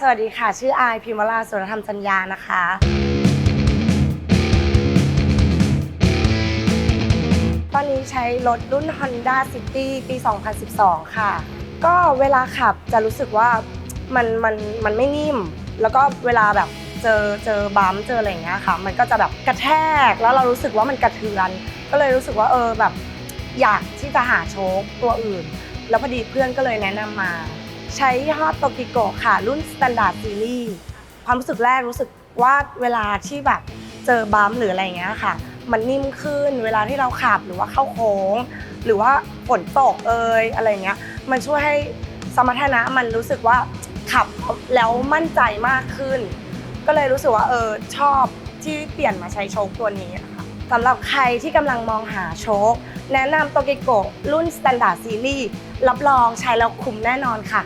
สวัสดีค่ะ ชื่ออายพิมวราสุรธรรมจัญญานะคะ ตอนนี้ใช้รถรุ่น Honda City ปี 2012 ค่ะ ก็เวลาขับจะรู้สึกว่ามันมันมันไม่นิ่ม แล้วก็เวลาแบบเจอเจอบัมเจออะไรอย่างเงี้ยค่ะ มันก็จะแบบกระแทก แล้วเรารู้สึกว่ามันกระเทือน ก็เลยรู้สึกว่าเออแบบอยากที่จะหาโชคตัวอื่น แล้วพอดีเพื่อนก็เลยแนะนำมา ใช้ยี่ห้อโตกิโกค่ะ รุ่น Standard Series ความรู้สึกแรกรู้สึกว่าเวลาที่แบบเจอบัมหรืออะไรเงี้ยค่ะ มันนิ่มขึ้นเวลาที่เราขับหรือว่าเข้าโค้ง หรือว่าฝนตกเอยอะไรเงี้ย มันช่วยให้สมรรถนะมันรู้สึกว่าขับแล้วมั่นใจมากขึ้น ก็เลยรู้สึกว่าเออชอบที่เปลี่ยนมาใช้โชคตัวนี้ค่ะ สำหรับใครที่กำลังมองหาโชค แนะนำโตเกโกรุ่น Standard Series รับรองใช้แล้วคุ้มแน่นอนค่ะ